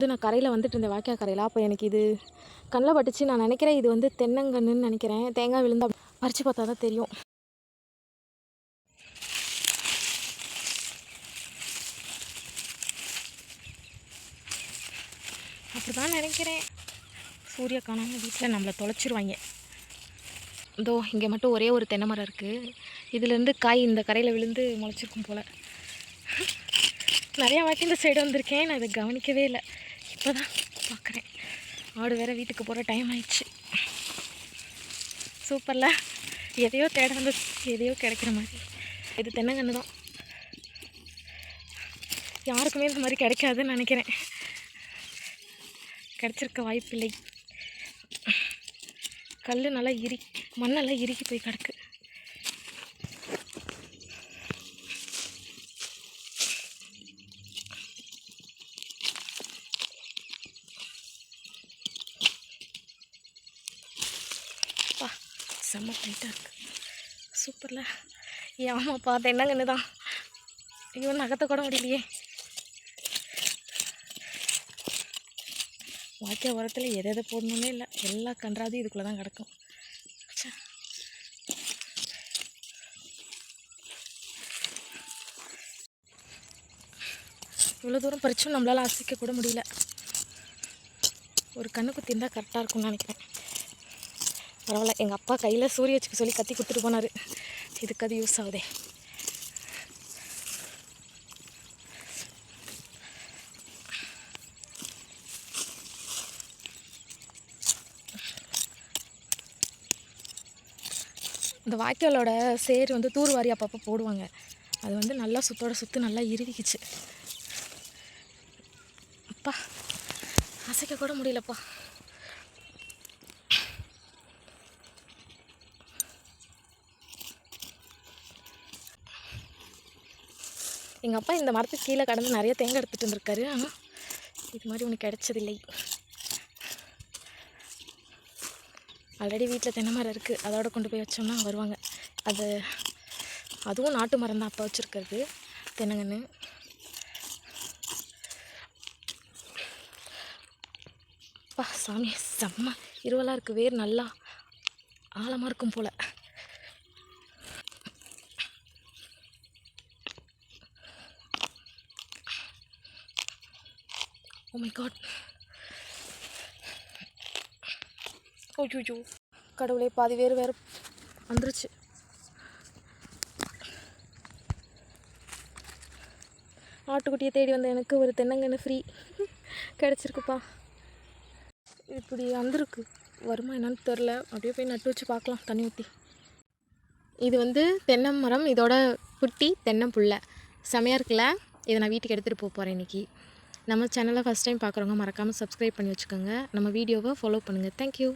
இது நான் கரையில் வந்துட்டு இருந்தேன் வாய்க்கா கரையில். அப்போ எனக்கு இது கண்ணில் பட்டுச்சு. நான் நினைக்கிறேன் இது வந்து தென்னங்கன்றுன்னு நினைக்கிறேன். தேங்காய் விழுந்தா பறித்து பார்த்தா தான் தெரியும். அப்படி தான் நினைக்கிறேன். சூரிய காணாமல் வீட்டில் நம்மளை தொலைச்சிருவாங்க. இதோ இங்கே மட்டும் ஒரே ஒரு தென்னை மரம் இருக்குது இதுலேருந்து காய் இந்த கரையில் விழுந்து முளைச்சிருக்கும் போல். நிறையா வாட்டி இந்த சைடு வந்திருக்கேன். நான் இதை கவனிக்கவே இல்லை. இப்போ தான் பார்க்குறேன் ஆடு வேறு வீட்டுக்கு போகிற டைம் ஆயிடுச்சு. சூப்பரில். எதையோ தேட வந்து எதையோ கிடைக்கிற மாதிரி. இது தென்னங்கன்று தான். யாருக்குமே இந்த மாதிரி கிடைக்காதுன்னு நினைக்கிறேன். கிடச்சிருக்க வாய்ப்பில்லை. கல் நல்லா இரி மண்ணெல்லாம் இறுக்கி போய் கிடக்கு. செம்ம டைட்டாக இருக்குது சூப்பரில் ஏன் ஆமாப்பா என்னங்கன்னு தான்? ஐயோ நகத்தை கூட முடியலையே. வாய்க்கால் உரத்தில் எதை எதை போடணுன்னே இல்லை. எல்லா கன்றாதையும் இதுக்குள்ளே தான் கிடக்கும். இவ்வளோ தூரம் பறிச்சும் நம்மளால் அசைக்க கூட முடியல. ஒரு கண்ணுக்கு குத்தி கரெக்டாக இருக்கும்னு நினைக்கிறேன். பரவாயில்ல எங்கள் அப்பா கையில் சூரிய வச்சுக்க சொல்லி கத்தி கொடுத்துட்டு போனார். இதுக்கு அது யூஸ் ஆகுதே. இந்த வாய்க்காலோட சேர் வந்து தூர்வாரி அப்பப்போ போடுவாங்க. அது வந்து நல்லா சுத்தோட சுற்று நல்லா இறுகிக்குச்சு. அப்பா அசைக்க கூட முடியலப்பா. எங்கள் அப்பா இந்த மரத்துக்கு கீழே கடந்து நிறைய தேங்காய் எடுத்துகிட்டு இருந்திருக்காரு ஆனால் இது மாதிரி ஒன்று கிடச்சதில்லை. ஆல்ரெடி வீட்டில் தென்னை மரம் இருக்குது அதோட கொண்டு போய் வச்சோம்னா வருவாங்க. அது அதுவும் நாட்டு மரம் தான் அப்பா வச்சுருக்கிறது. தென்னங்கன்று அப்பா சாமி செம்ம இருவலாக இருக்குது வேர் நல்லா ஆழமாக இருக்கும் போல். ஓ மை காட் ஓஜூஜூ கடவுளே பாதி வேறு வேறு வந்துருச்சு. ஆட்டுக்குட்டியை தேடி வந்த எனக்கு ஒரு தென்னங்கன்று ஃப்ரீ கிடச்சிருக்குப்பா. இப்படி வந்திருக்கு. வருமா என்னன்னு தெரில. அப்படியே போய் நட்டு வச்சு பார்க்கலாம். தண்ணி ஊற்றி இது வந்து தென்னை மரம். இதோட குட்டி தென்னம்புள்ள செமையாக இருக்குல்ல? இதை நான் வீட்டுக்கு எடுத்துகிட்டு போக போகிறேன் இன்றைக்கி நம்ம சேனலை ஃபஸ்ட் டைம் பார்க்குறவங்க மறக்காமல் சப்ஸ்கிரைப் பண்ணி வச்சுக்கோங்க. நம்ம வீடியோவை ஃபாலோ பண்ணுங்கள் தேங்க்யூ